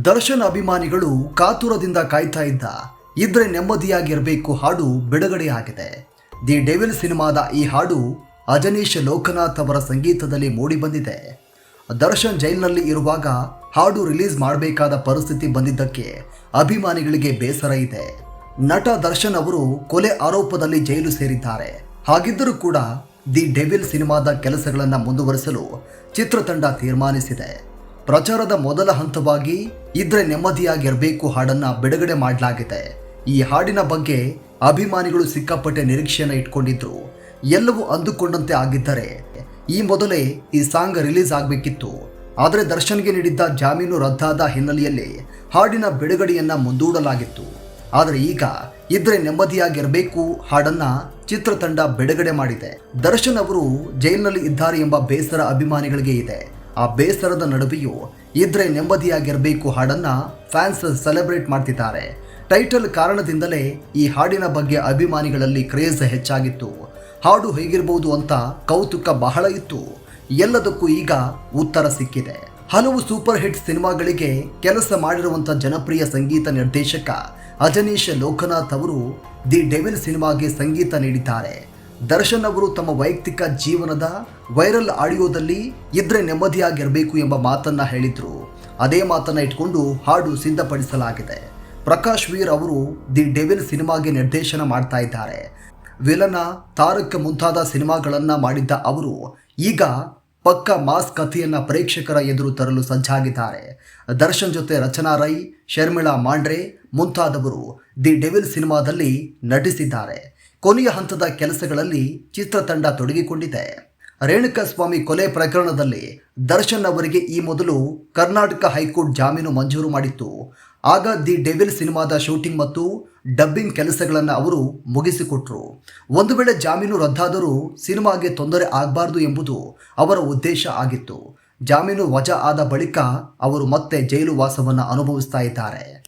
ದರ್ಶನ್ ಅಭಿಮಾನಿಗಳು ಕಾತುರದಿಂದ ಕಾಯ್ತಾ ಇದ್ದ. ಇದ್ರೆ ನೆಮ್ಮದಿಯಾಗಿರಬೇಕು ಹಾಡು ಬಿಡುಗಡೆಯಾಗಿದೆ. ದಿ ಡೆವಿಲ್ ಸಿನಿಮಾದ ಈ ಹಾಡು ಅಜನೀಶ್ ಲೋಕನಾಥ್ ಅವರ ಸಂಗೀತದಲ್ಲಿ ಮೂಡಿಬಂದಿದೆ. ದರ್ಶನ್ ಜೈಲಿನಲ್ಲಿ ಇರುವಾಗ ಹಾಡು ರಿಲೀಸ್ ಮಾಡಬೇಕಾದ ಪರಿಸ್ಥಿತಿ ಬಂದಿದ್ದಕ್ಕೆ ಅಭಿಮಾನಿಗಳಿಗೆ ಬೇಸರ ಇದೆ. ನಟ ದರ್ಶನ್ ಅವರು ಕೊಲೆ ಆರೋಪದಲ್ಲಿ ಜೈಲು ಸೇರಿದ್ದಾರೆ. ಹಾಗಿದ್ದರೂ ಕೂಡ ದಿ ಡೆವಿಲ್ ಸಿನಿಮಾದ ಕೆಲಸಗಳನ್ನು ಮುಂದುವರಿಸಲು ಚಿತ್ರತಂಡ ತೀರ್ಮಾನಿಸಿದೆ. ಪ್ರಚಾರದ ಮೊದಲ ಹಂತವಾಗಿ ಇದ್ರೆ ನೆಮ್ಮದಿಯಾಗಿರಬೇಕು ಹಾಡನ್ನ ಬಿಡುಗಡೆ ಮಾಡಲಾಗಿದೆ. ಈ ಹಾಡಿನ ಬಗ್ಗೆ ಅಭಿಮಾನಿಗಳು ಸಿಕ್ಕಾಪಟ್ಟೆ ನಿರೀಕ್ಷೆಯನ್ನು ಇಟ್ಕೊಂಡಿದ್ರು. ಎಲ್ಲವೂ ಅಂದುಕೊಂಡಂತೆ ಆಗಿದ್ದರೆ ಈ ಮೊದಲೇ ಈ ಸಾಂಗ್ ರಿಲೀಸ್ ಆಗಬೇಕಿತ್ತು. ಆದರೆ ದರ್ಶನ್ಗೆ ನೀಡಿದ್ದ ಜಾಮೀನು ರದ್ದಾದ ಹಿನ್ನೆಲೆಯಲ್ಲಿ ಹಾಡಿನ ಬಿಡುಗಡೆಯನ್ನು ಮುಂದೂಡಲಾಗಿತ್ತು. ಆದರೆ ಈಗ ಇದ್ರೆ ನೆಮ್ಮದಿಯಾಗಿರಬೇಕು ಹಾಡನ್ನ ಚಿತ್ರತಂಡ ಬಿಡುಗಡೆ ಮಾಡಿದೆ. ದರ್ಶನ್ ಅವರು ಜೈಲಿನಲ್ಲಿ ಇದ್ದಾರೆ ಎಂಬ ಬೇಸರ ಅಭಿಮಾನಿಗಳಿಗೆ ಇದೆ. ಆ ಬೇಸರದ ನಡುವೆಯೂ ಇದ್ರೆ ನೆಮ್ಮದಿಯಾಗಿರಬೇಕು ಹಾಡನ್ನ ಫ್ಯಾನ್ಸ್ ಸೆಲೆಬ್ರೇಟ್ ಮಾಡ್ತಿದ್ದಾರೆ. ಟೈಟಲ್ ಕಾರಣದಿಂದಲೇ ಈ ಹಾಡಿನ ಬಗ್ಗೆ ಅಭಿಮಾನಿಗಳಲ್ಲಿ ಕ್ರೇಜ್ ಹೆಚ್ಚಾಗಿತ್ತು. ಹಾಡು ಹೇಗಿರಬಹುದು ಅಂತ ಕೌತುಕ ಬಹಳ ಇತ್ತು. ಎಲ್ಲದಕ್ಕೂ ಈಗ ಉತ್ತರ ಸಿಕ್ಕಿದೆ. ಹಲವು ಸೂಪರ್ ಹಿಟ್ ಸಿನಿಮಾಗಳಿಗೆ ಕೆಲಸ ಮಾಡಿರುವಂಥ ಜನಪ್ರಿಯ ಸಂಗೀತ ನಿರ್ದೇಶಕ ಅಜನೀಶ್ ಲೋಕನಾಥ್ ಅವರು ದಿ ಡೆವಿಲ್ ಸಿನಿಮಾಗೆ ಸಂಗೀತ ನೀಡಿದ್ದಾರೆ. ದರ್ಶನ್ ಅವರು ತಮ್ಮ ವೈಯಕ್ತಿಕ ಜೀವನದ ವೈರಲ್ ಆಡಿಯೋದಲ್ಲಿ ಇದ್ರೆ ನೆಮ್ಮದಿಯಾಗಿರಬೇಕು ಎಂಬ ಮಾತನ್ನ ಹೇಳಿದ್ರು. ಅದೇ ಮಾತನ್ನ ಇಟ್ಕೊಂಡು ಹಾಡು ಸಿದ್ಧಪಡಿಸಲಾಗಿದೆ. ಪ್ರಕಾಶ್ ವೀರ್ ಅವರು ದಿ ಡೆವಿಲ್ ಸಿನಿಮಾಗೆ ನಿರ್ದೇಶನ ಮಾಡ್ತಾ ಇದ್ದಾರೆ. ವಿಲನ ತಾರಕ್ ಮುಂತಾದ ಸಿನಿಮಾಗಳನ್ನ ಮಾಡಿದ್ದ ಅವರು ಈಗ ಪಕ್ಕ ಮಾಸ್ ಕಥೆಯನ್ನ ಪ್ರೇಕ್ಷಕರ ಎದುರು ತರಲು ಸಜ್ಜಾಗಿದ್ದಾರೆ. ದರ್ಶನ್ ಜೊತೆ ರಚನಾ ರೈ, ಶರ್ಮಿಳಾ ಮಾಂಡ್ರೆ ಮುಂತಾದವರು ದಿ ಡೆವಿಲ್ ಸಿನಿಮಾದಲ್ಲಿ ನಟಿಸಿದ್ದಾರೆ. ಕೊನೆಯ ಹಂತದ ಕೆಲಸಗಳಲ್ಲಿ ಚಿತ್ರತಂಡ ತೊಡಗಿಕೊಂಡಿದೆ. ರೇಣುಕಾಸ್ವಾಮಿ ಕೊಲೆ ಪ್ರಕರಣದಲ್ಲಿ ದರ್ಶನ್ ಅವರಿಗೆ ಈ ಮೊದಲು ಕರ್ನಾಟಕ ಹೈಕೋರ್ಟ್ ಜಾಮೀನು ಮಂಜೂರು ಮಾಡಿತ್ತು. ಆಗ ದಿ ಡೆವಿಲ್ ಸಿನಿಮಾದ ಶೂಟಿಂಗ್ ಮತ್ತು ಡಬ್ಬಿಂಗ್ ಕೆಲಸಗಳನ್ನು ಅವರು ಮುಗಿಸಿಕೊಟ್ರು. ಒಂದು ವೇಳೆ ಜಾಮೀನು ರದ್ದಾದರೂ ಸಿನಿಮಾಗೆ ತೊಂದರೆ ಆಗಬಾರ್ದು ಎಂಬುದು ಅವರ ಉದ್ದೇಶ ಆಗಿತ್ತು. ಜಾಮೀನು ವಜಾ ಆದ ಬಳಿಕ ಅವರು ಮತ್ತೆ ಜೈಲು ವಾಸವನ್ನು ಅನುಭವಿಸ್ತಾ ಇದ್ದಾರೆ.